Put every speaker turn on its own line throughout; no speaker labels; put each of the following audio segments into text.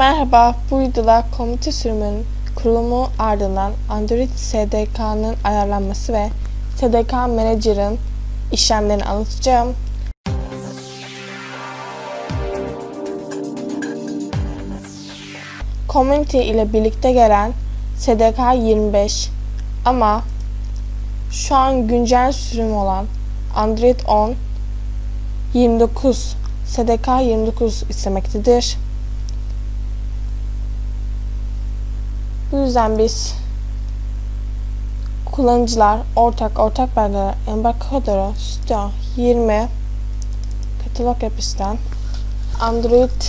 Merhaba, bu videoda komute sürümünün kurulumu ardından Android SDK'nın ayarlanması ve SDK Manager'ın işlemlerini anlatacağım. Community ile birlikte gelen SDK 25 ama şu an güncel sürüm olan Android 10 29 SDK 29 istemektedir. Bu yüzden biz kullanıcılar ortak ortak belgeler Embarcadero Studio 20 katalog yapısından Android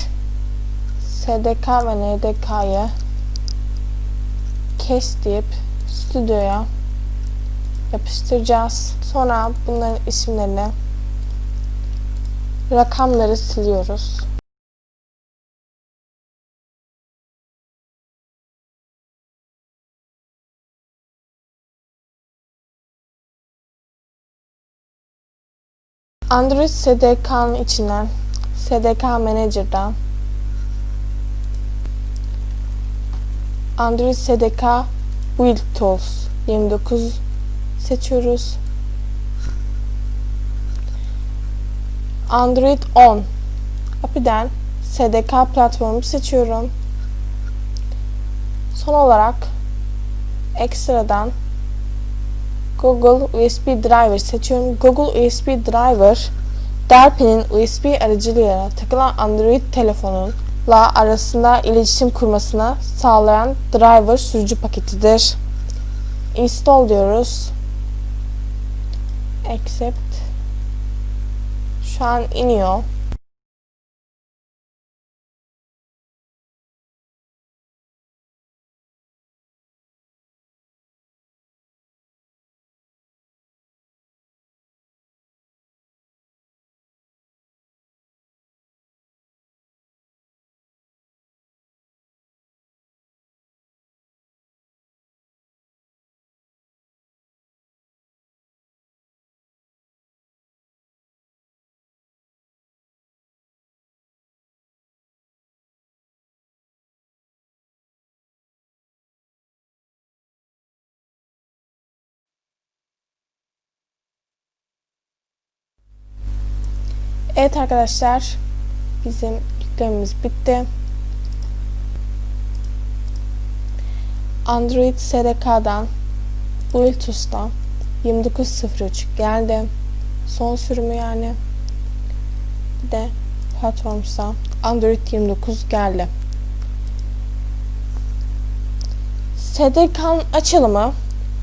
SDK ve NDK'yı kes deyip stüdyoya yapıştıracağız. Sonra bunların isimlerini rakamları siliyoruz. Android SDK'nın içinden SDK Manager'dan Android SDK Build Tools 29 seçiyoruz. Android 10 API'den SDK platformu seçiyorum. Son olarak ekstradan Google USB Driver seçiyorum. Google USB Driver, Delphi'nin USB aracılığıyla takılan Android telefonunla arasında iletişim kurmasına sağlayan driver sürücü paketidir. Install diyoruz. Accept. Şu an iniyor. Evet arkadaşlar, bizim yüklememiz bitti. Android SDK'dan Bluetooth'tan 2903 geldi. Son sürümü yani. Bir de platformsa Android 29 geldi. SDK'nın açılımı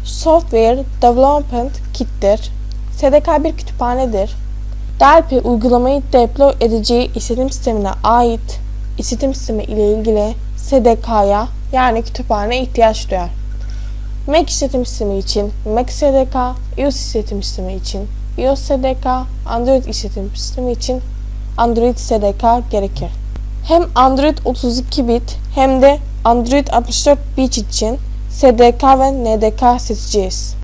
Software Development Kit'tir. SDK bir kütüphanedir. Delphi uygulamayı deploy edeceği işletim sistemine ait işletim sistemi ile ilgili SDK'ya yani kütüphane ihtiyaç duyar. Mac işletim sistemi için Mac SDK, iOS işletim sistemi için iOS SDK, Android işletim sistemi için Android SDK gerekir. Hem Android 32 bit hem de Android 64 bit için SDK ve NDK seçeceğiz.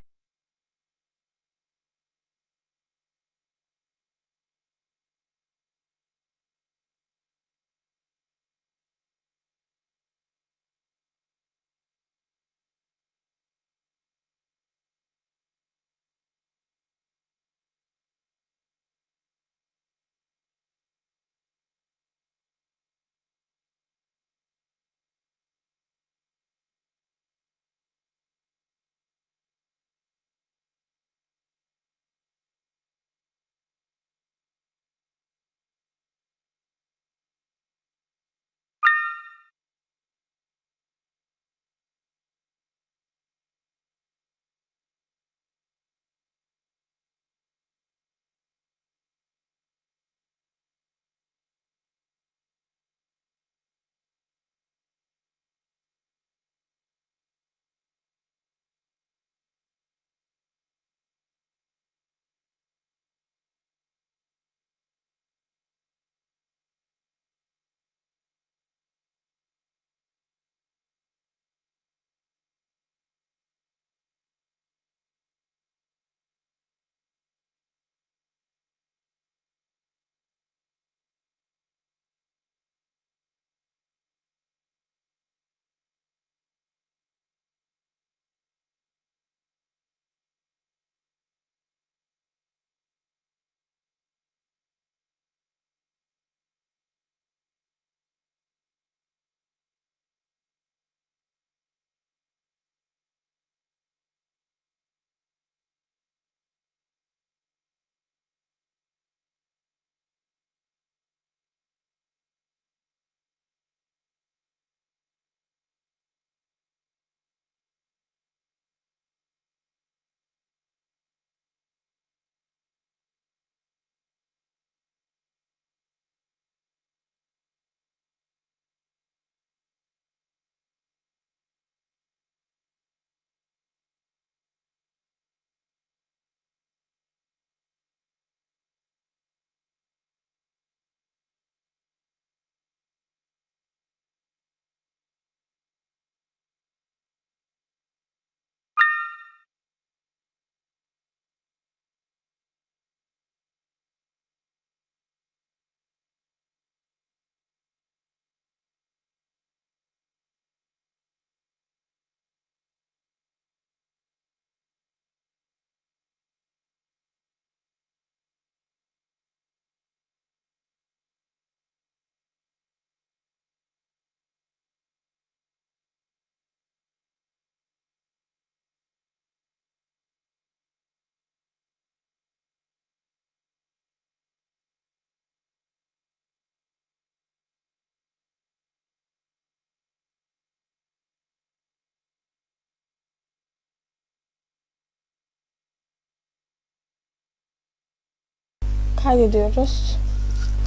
Kaydediyoruz.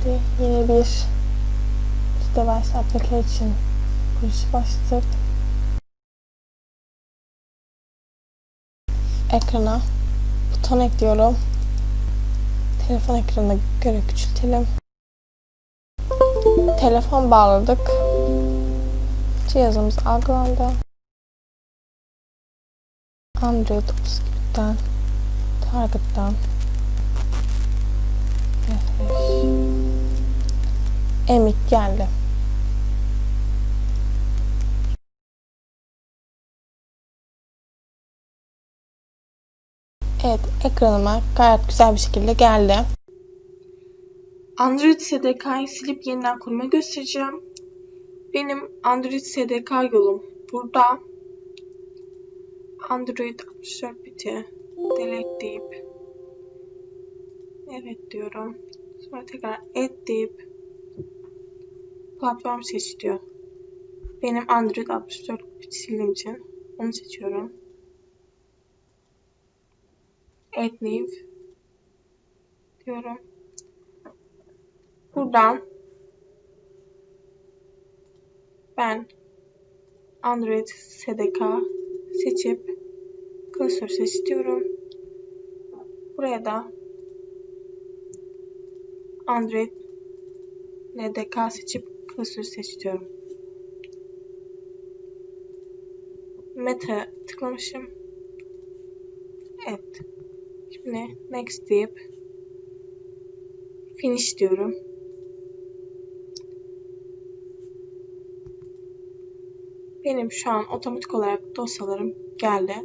Şimdi yeni bir device application giriş başlatıp ekrana buton ekliyorum. Telefon ekranına göre küçültelim. Telefon bağladık. Cihazımız algılandı. Android 32'den Target'tan Emik geldi. Evet, ekranıma gayet güzel bir şekilde geldi. Android SDK'yı silip yeniden kurma göstereceğim. Benim Android SDK yolum burada. Android 64 biti delete deyip evet diyorum. Sonra tekrar add deyip platform seç diyor. Benim Android 64 bit sildiğim için onu seçiyorum. Add new diyorum. Buradan ben Android SDK seçip klasör seç diyorum. Buraya da Android NDK seçip klasör seç diyorum. Meta tıklamışım. Evet. Şimdi next deyip finish diyorum. Benim şu an otomatik olarak dosyalarım geldi.